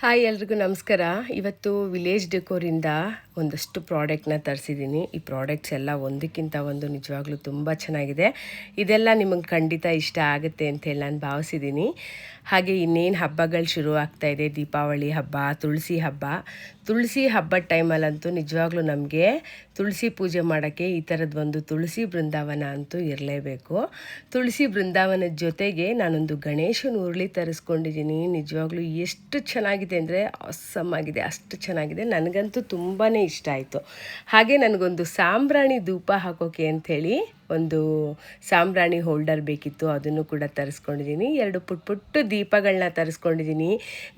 Hi ಎಲ್ರಿಗೂ ನಮಸ್ಕಾರ. ಇವತ್ತು ವಿಲೇಜ್ ಡೆಕೋರಿಂದ ಒಂದಷ್ಟು ಪ್ರಾಡಕ್ಟ್ನ ತರಿಸಿದ್ದೀನಿ. ಈ ಪ್ರಾಡಕ್ಟ್ಸ್ ಎಲ್ಲ ಒಂದಕ್ಕಿಂತ ಒಂದು ನಿಜವಾಗ್ಲೂ ತುಂಬ ಚೆನ್ನಾಗಿದೆ. ಇದೆಲ್ಲ ನಿಮಗೆ ಖಂಡಿತ ಇಷ್ಟ ಆಗುತ್ತೆ ಅಂತೇಳಿ ನಾನು ಭಾವಿಸಿದ್ದೀನಿ. ಹಾಗೆ ಇನ್ನೇನು ಹಬ್ಬಗಳು ಶುರು ಆಗ್ತಾ ಇದೆ. ದೀಪಾವಳಿ ಹಬ್ಬ, ತುಳಸಿ ಹಬ್ಬ. ತುಳಸಿ ಹಬ್ಬದ ಟೈಮಲ್ಲಂತೂ ನಿಜವಾಗ್ಲೂ ನಮಗೆ ತುಳಸಿ ಪೂಜೆ ಮಾಡೋಕ್ಕೆ ಈ ಥರದ ಒಂದು ತುಳಸಿ ಬೃಂದಾವನ ಅಂತೂ ಇರಲೇಬೇಕು. ತುಳಸಿ ಬೃಂದಾವನದ ಜೊತೆಗೆ ನಾನೊಂದು ಗಣೇಶನ ಉರುಳಿ ತರಿಸ್ಕೊಂಡಿದ್ದೀನಿ. ನಿಜವಾಗ್ಲೂ ಎಷ್ಟು ಚೆನ್ನಾಗಿದೆ ಅಂದರೆ ಅಸಮ್ ಆಗಿದೆ, ಅಷ್ಟು ಚೆನ್ನಾಗಿದೆ. ನನಗಂತೂ ತುಂಬಾ ಇಷ್ಟ ಆಯಿತು. ಹಾಗೆ ನನಗೊಂದು ಸಾಂಬ್ರಾಣಿ ಧೂಪ ಹಾಕೋಕೆ ಅಂಥೇಳಿ ಒಂದು ಸಾಂಬ್ರಾಣಿ ಹೋಲ್ಡರ್ ಬೇಕಿತ್ತು, ಅದನ್ನು ಕೂಡ ತರಿಸ್ಕೊಂಡಿದ್ದೀನಿ. ಎರಡು ಪುಟ್ ಪುಟ್ಟು ದೀಪಗಳನ್ನ ತರಿಸ್ಕೊಂಡಿದ್ದೀನಿ.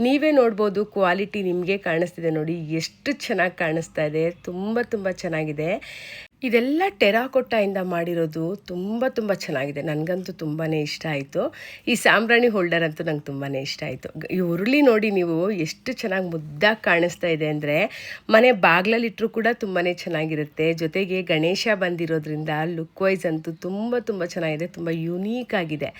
ನೀವೇ ನೋಡ್ಬೋದು ಕ್ವಾಲಿಟಿ ನಿಮಗೆ ಕಾಣಿಸ್ತಿದೆ ನೋಡಿ, ಎಷ್ಟು ಚೆನ್ನಾಗಿ ಕಾಣಿಸ್ತಾ ಇದೆ, ತುಂಬ ತುಂಬ ಚೆನ್ನಾಗಿದೆ. ಇದೆಲ್ಲ ಟೆರಾಕೊಟ್ಟಾಯಿಂದ ಮಾಡಿರೋದು ತುಂಬ ತುಂಬ ಚೆನ್ನಾಗಿದೆ, ನನಗಂತೂ ತುಂಬಾ ಇಷ್ಟ ಆಯಿತು. ಈ ಸಾಂಬ್ರಾಣಿ ಹೋಲ್ಡರ್ ಅಂತೂ ನಂಗೆ ತುಂಬಾ ಇಷ್ಟ ಆಯಿತು. ಈ ಉರುಳಿ ನೋಡಿ ನೀವು ಎಷ್ಟು ಚೆನ್ನಾಗಿ ಮುದ್ದಾಗಿ ಕಾಣಿಸ್ತಾ ಇದೆ ಅಂದರೆ, ಮನೆ ಬಾಗ್ಲಲ್ಲಿಟ್ಟರೂ ಕೂಡ ತುಂಬಾ ಚೆನ್ನಾಗಿರುತ್ತೆ. ಜೊತೆಗೆ ಗಣೇಶ ಬಂದಿರೋದ್ರಿಂದ ಲುಕ್ ವೈಸ್ ಅಂತೂ ತುಂಬ ತುಂಬ ಚೆನ್ನಾಗಿದೆ, ತುಂಬ ಯುನೀಕ್ ಆಗಿದೆ.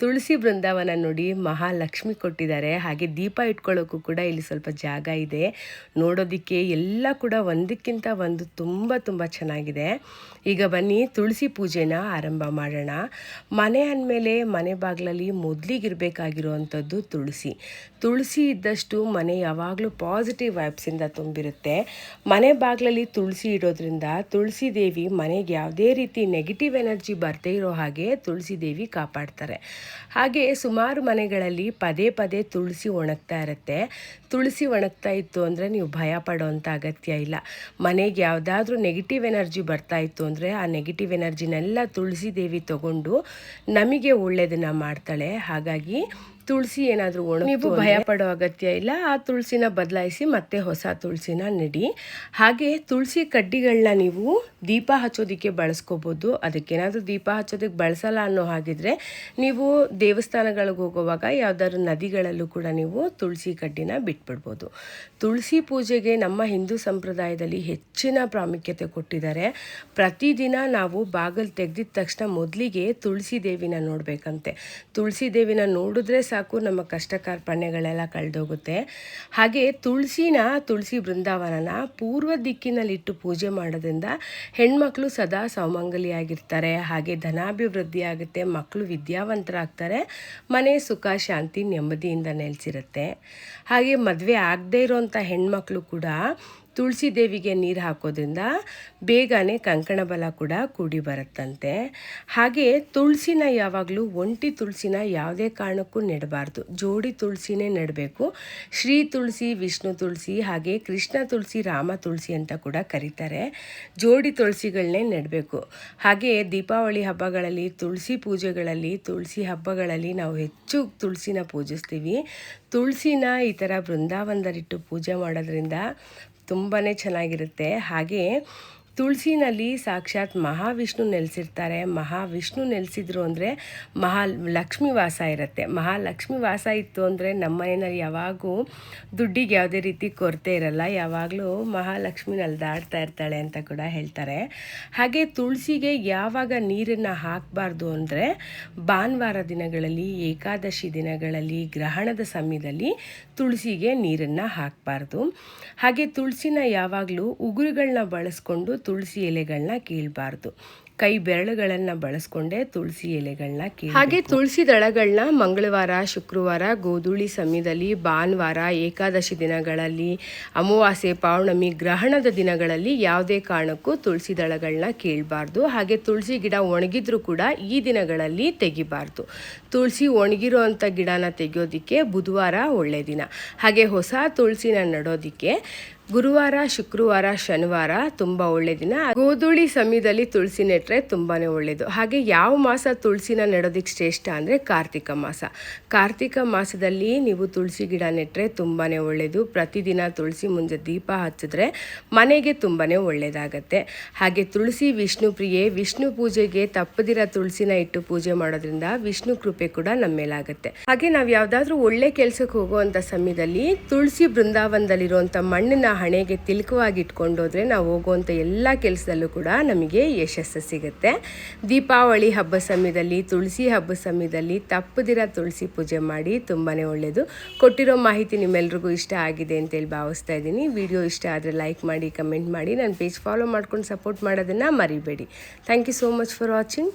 ತುಳಸಿ ಬೃಂದಾವನ ನೋಡಿ ಮಹಾಲಕ್ಷ್ಮಿ ಕೊಟ್ಟಿದ್ದಾರೆ, ಹಾಗೆ ದೀಪ ಇಟ್ಕೊಳ್ಳೋಕ್ಕೂ ಕೂಡ ಇಲ್ಲಿ ಸ್ವಲ್ಪ ಜಾಗ ಇದೆ. ನೋಡೋದಕ್ಕೆ ಎಲ್ಲ ಕೂಡ ಒಂದಕ್ಕಿಂತ ಒಂದು ತುಂಬ ತುಂಬ ಚೆನ್ನಾಗಿದೆ. ಈಗ ಬನ್ನಿ, ತುಳಸಿ ಪೂಜೆನ ಆರಂಭ ಮಾಡೋಣ. ಮನೆ ಅಂದಮೇಲೆ ಮನೆ ಬಾಗಿಲಲ್ಲಿ ಮೊದಲಿಗಿರಬೇಕಾಗಿರುವಂಥದ್ದು ತುಳಸಿ. ತುಳಸಿ ಇದ್ದಷ್ಟು ಮನೆ ಯಾವಾಗಲೂ ಪಾಸಿಟಿವ್ ವೈಬ್ಸಿಂದ ತುಂಬಿರುತ್ತೆ. ಮನೆ ಬಾಗಿಲಲ್ಲಿ ತುಳಸಿ ಇಡೋದ್ರಿಂದ ತುಳಸಿ ದೇವಿ ಮನೆಗೆ ಯಾವುದೇ ರೀತಿ ನೆಗೆಟಿವ್ ಎನರ್ಜಿ ಬರದೇ ಇರೋ ಹಾಗೆ ತುಳಸಿ ದೇವಿ ಕಾಪಾಡ್ತಾರೆ. ಹಾಗೆ ಸುಮಾರು ಮನೆಗಳಲ್ಲಿ ಪದೇ ಪದೇ ತುಳಸಿ ಒಣಗ್ತಾ ಇರುತ್ತೆ. ತುಳಸಿ ಒಣಗ್ತಾ ಇತ್ತು ಅಂದರೆ ನೀವು ಭಯ ಪಡೋವಂಥ ಅಗತ್ಯ ಇಲ್ಲ. ಮನೆಗೆ ಯಾವುದಾದ್ರೂ ನೆಗೆಟಿವ್ ಎನರ್ಜಿ ಬರ್ತಾ ಇತ್ತು ಅಂದರೆ ಆ ನೆಗೆಟಿವ್ ಎನರ್ಜಿನೆಲ್ಲ ತುಳಸಿ ದೇವಿ ತಗೊಂಡು ನಮಗೆ ಒಳ್ಳೆಯದನ್ನು ಮಾಡ್ತಾಳೆ. ಹಾಗಾಗಿ ತುಳಸಿ ಏನಾದರೂ ಒಣ ನೀವು ಭಯ ಪಡೋ ಅಗತ್ಯ ಇಲ್ಲ. ಆ ತುಳಸಿನ ಬದಲಾಯಿಸಿ ಮತ್ತೆ ಹೊಸ ತುಳಸಿನ ನೆಡಿ. ಹಾಗೆ ತುಳಸಿ ಕಡ್ಡಿಗಳನ್ನ ನೀವು ದೀಪ ಹಚ್ಚೋದಕ್ಕೆ ಬಳಸ್ಕೋಬೋದು. ಅದಕ್ಕೇನಾದರೂ ದೀಪ ಹಚ್ಚೋದಕ್ಕೆ ಬಳಸಲ್ಲ ಅನ್ನೋ ಹಾಗಿದ್ರೆ ನೀವು ದೇವಸ್ಥಾನಗಳಿಗೆ ಹೋಗುವಾಗ ಯಾವ್ದಾದ್ರು ನದಿಗಳಲ್ಲೂ ಕೂಡ ನೀವು ತುಳಸಿ ಕಡ್ಡಿನ ಬಿಟ್ಬಿಡ್ಬೋದು. ತುಳಸಿ ಪೂಜೆಗೆ ನಮ್ಮ ಹಿಂದೂ ಸಂಪ್ರದಾಯದಲ್ಲಿ ಹೆಚ್ಚಿನ ಪ್ರಾಮುಖ್ಯತೆ ಕೊಟ್ಟಿದ್ದಾರೆ. ಪ್ರತಿದಿನ ನಾವು ಬಾಗಿಲು ತೆಗೆದಿದ ತಕ್ಷಣ ಮೊದಲಿಗೆ ತುಳಸಿ ದೇವಿನ ನೋಡಬೇಕಂತೆ. ತುಳಸಿ ದೇವಿನ ನೋಡಿದ್ರೆ ಸಾಕು, ನಮ್ಮ ಕಷ್ಟ ಕಾರ್ಪಣ್ಯಗಳೆಲ್ಲ ಕಳೆದೋಗುತ್ತೆ. ಹಾಗೆ ತುಳಸಿನ, ತುಳಸಿ ಬೃಂದಾವನನ ಪೂರ್ವ ದಿಕ್ಕಿನಲ್ಲಿಟ್ಟು ಪೂಜೆ ಮಾಡೋದ್ರಿಂದ ಹೆಣ್ಮಕ್ಳು ಸದಾ ಸೌಮಂಗಲಿಯಾಗಿರ್ತಾರೆ. ಹಾಗೆ ಧನಾಭಿವೃದ್ಧಿ ಆಗುತ್ತೆ ಮಕ್ಕಳು ವಿದ್ಯಾವಂತರಾಗ್ತಾರೆ, ಮನೆ ಸುಖ, ಶಾಂತಿ ನೆಮ್ಮದಿಯಿಂದ ನೆಲೆಸಿರುತ್ತೆ. ಹಾಗೆ ಮದುವೆ ಆಗದೇ ಇರೋಂಥ ಹೆಣ್ಮಕ್ಳು ಕೂಡ ತುಳಸಿ ದೇವಿಗೆ ನೀರು ಹಾಕೋದ್ರಿಂದ ಬೇಗನೆ ಕಂಕಣ ಬಲ ಕೂಡ ಕೂಡಿ ಬರುತ್ತಂತೆ. ಹಾಗೆ ತುಳಸಿನ ಯಾವಾಗಲೂ ಒಂಟಿ ತುಳಸಿನ ಯಾವುದೇ ಕಾರಣಕ್ಕೂ ನೆಡಬಾರ್ದು. ಜೋಡಿ ತುಳಸಿನೇ ನೆಡಬೇಕು. ಶ್ರೀ ತುಳಸಿ, ವಿಷ್ಣು ತುಳಸಿ, ಹಾಗೆ ಕೃಷ್ಣ ತುಳಸಿ, ರಾಮ ತುಳಸಿ ಅಂತ ಕೂಡ ಕರೀತಾರೆ. ಜೋಡಿ ತುಳಸಿಗಳನ್ನೇ ನೆಡಬೇಕು. ಹಾಗೆ ದೀಪಾವಳಿ ಹಬ್ಬಗಳಲ್ಲಿ, ತುಳಸಿ ಪೂಜೆಗಳಲ್ಲಿ, ತುಳಸಿ ಹಬ್ಬಗಳಲ್ಲಿ ನಾವು ಹೆಚ್ಚು ತುಳಸಿನ ಪೂಜಿಸ್ತೀವಿ. ತುಳಸಿನ ಈ ಥರ ಬೃಂದಾವನದಲ್ಲಿಟ್ಟು ಪೂಜೆ ಮಾಡೋದ್ರಿಂದ ತುಂಬಾ ಚೆನ್ನಾಗಿರುತ್ತೆ. ಹಾಗೆ ತುಳಸಿನಲ್ಲಿ ಸಾಕ್ಷಾತ್ ಮಹಾವಿಷ್ಣು ನೆಲೆಸಿರ್ತಾರೆ. ಮಹಾವಿಷ್ಣು ನೆಲೆಸಿದ್ರು ಅಂದರೆ ಮಹಾ ಲಕ್ಷ್ಮಿ ವಾಸ ಇರುತ್ತೆ. ಮಹಾಲಕ್ಷ್ಮಿ ವಾಸ ಇತ್ತು ಅಂದರೆ ನಮ್ಮ ಮನೆಯಲ್ಲಿ ಯಾವಾಗೂ ದುಡ್ಡಿಗೆ ಯಾವುದೇ ರೀತಿ ಕೊರತೆ ಇರಲ್ಲ. ಯಾವಾಗಲೂ ಮಹಾಲಕ್ಷ್ಮಿ ನಲ್ದಾಡ್ತಾ ಇರ್ತಾಳೆ ಅಂತ ಕೂಡ ಹೇಳ್ತಾರೆ. ಹಾಗೆ ತುಳಸಿಗೆ ಯಾವಾಗ ನೀರನ್ನು ಹಾಕಬಾರ್ದು ಅಂದರೆ ಭಾನುವಾರ ದಿನಗಳಲ್ಲಿ, ಏಕಾದಶಿ ದಿನಗಳಲ್ಲಿ, ಗ್ರಹಣದ ಸಮಯದಲ್ಲಿ ತುಳಸಿಗೆ ನೀರನ್ನು ಹಾಕಬಾರ್ದು. ಹಾಗೆ ತುಳಸಿನ ಯಾವಾಗಲೂ ಉಗುರುಗಳನ್ನ ಬಳಸ್ಕೊಂಡು ತುಳಸಿ ಎಲೆಗಳನ್ನ ಕೀಳಬಾರ್ದು. ಕೈ ಬೆರಳುಗಳನ್ನು ಬಳಸ್ಕೊಂಡೆ ತುಳಸಿ ಎಲೆಗಳನ್ನ ಕೀಳ ಹಾಗೆ ತುಳಸಿ ದಳಗಳನ್ನ ಮಂಗಳವಾರ, ಶುಕ್ರವಾರ, ಗೋಧೂಳಿ ಸಮಯದಲ್ಲಿ, ಭಾನುವಾರ, ಏಕಾದಶಿ ದಿನಗಳಲ್ಲಿ, ಅಮಾವಾಸ್ಯೆ, ಪೌರ್ಣಮಿ, ಗ್ರಹಣದ ದಿನಗಳಲ್ಲಿ ಯಾವುದೇ ಕಾರಣಕ್ಕೂ ತುಳಸಿ ದಳಗಳನ್ನ ಕೀಳಬಾರ್ದು. ಹಾಗೆ ತುಳಸಿ ಗಿಡ ಒಣಗಿದ್ರೂ ಕೂಡ ಈ ದಿನಗಳಲ್ಲಿ ತೆಗಿಬಾರ್ದು. ತುಳಸಿ ಒಣಗಿರುವಂಥ ಗಿಡನ ತೆಗೆಯೋದಿಕ್ಕೆ ಬುಧವಾರ ಒಳ್ಳೆ ದಿನ. ಹಾಗೆ ಹೊಸ ತುಳಸಿನ ನಡೋದಿಕ್ಕೆ ಗುರುವಾರ, ಶುಕ್ರವಾರ, ಶನಿವಾರ ತುಂಬ ಒಳ್ಳೆ ದಿನ. ಗೋಧೂಳಿ ಸಮಯದಲ್ಲಿ ತುಳಸಿ ನೆಟ್ಟರೆ ತುಂಬಾ ಒಳ್ಳೆಯದು ಹಾಗೆ ಯಾವ ಮಾಸ ತುಳಸಿನ ನೆಡೋದಕ್ಕೆ ಶ್ರೇಷ್ಠ ಅಂದರೆ ಕಾರ್ತಿಕ ಮಾಸ. ಕಾರ್ತಿಕ ಮಾಸದಲ್ಲಿ ನೀವು ತುಳಸಿ ಗಿಡ ನೆಟ್ಟರೆ ತುಂಬಾ ಒಳ್ಳೆಯದು ಪ್ರತಿದಿನ ತುಳಸಿ ಮುಂಜೆ ದೀಪ ಹಚ್ಚಿದ್ರೆ ಮನೆಗೆ ತುಂಬಾ ಒಳ್ಳೆಯದಾಗತ್ತೆ ಹಾಗೆ ತುಳಸಿ ವಿಷ್ಣು ಪ್ರಿಯೆ, ವಿಷ್ಣು ಪೂಜೆಗೆ ತಪ್ಪದಿರ ತುಳಸಿನ ಇಟ್ಟು ಪೂಜೆ ಮಾಡೋದ್ರಿಂದ ವಿಷ್ಣು ಕೃಪೆ ಕೂಡ ನಮ್ಮ ಮೇಲಾಗುತ್ತೆ. ಹಾಗೆ ನಾವು ಯಾವುದಾದ್ರೂ ಒಳ್ಳೆ ಕೆಲಸಕ್ಕೆ ಹೋಗುವಂಥ ಸಮಯದಲ್ಲಿ ತುಳಸಿ ಬೃಂದಾವನದಲ್ಲಿರುವಂಥ ಮಣ್ಣನ್ನ ಹಣೆಗೆ ತಿಲಕವಾಗಿ ಇಟ್ಕೊಂಡೋದ್ರೆ ನಾವು ಹೋಗುವಂಥ ಎಲ್ಲ ಕೆಲಸದಲ್ಲೂ ಕೂಡ ನಮಗೆ ಯಶಸ್ಸು ಸಿಗುತ್ತೆ. ದೀಪಾವಳಿ ಹಬ್ಬ ಸಮಯದಲ್ಲಿ, ತುಳಸಿ ಹಬ್ಬ ಸಮಯದಲ್ಲಿ ತಪ್ಪದಿರ ತುಳಸಿ ಪೂಜೆ ಮಾಡಿ ತುಂಬಾ ಒಳ್ಳೆಯದು ಕೊಟ್ಟಿರೋ ಮಾಹಿತಿ ನಿಮ್ಮೆಲ್ರಿಗೂ ಇಷ್ಟ ಆಗಿದೆ ಅಂತೇಳಿ ಭಾವಿಸ್ತಾ ಇದ್ದೀನಿ. ವಿಡಿಯೋ ಇಷ್ಟ ಆದರೆ ಲೈಕ್ ಮಾಡಿ, ಕಮೆಂಟ್ ಮಾಡಿ, ನನ್ನ ಪೇಜ್ ಫಾಲೋ ಮಾಡ್ಕೊಂಡು ಸಪೋರ್ಟ್ ಮಾಡೋದನ್ನು ಮರಿಬೇಡಿ. Thank you so much for watching.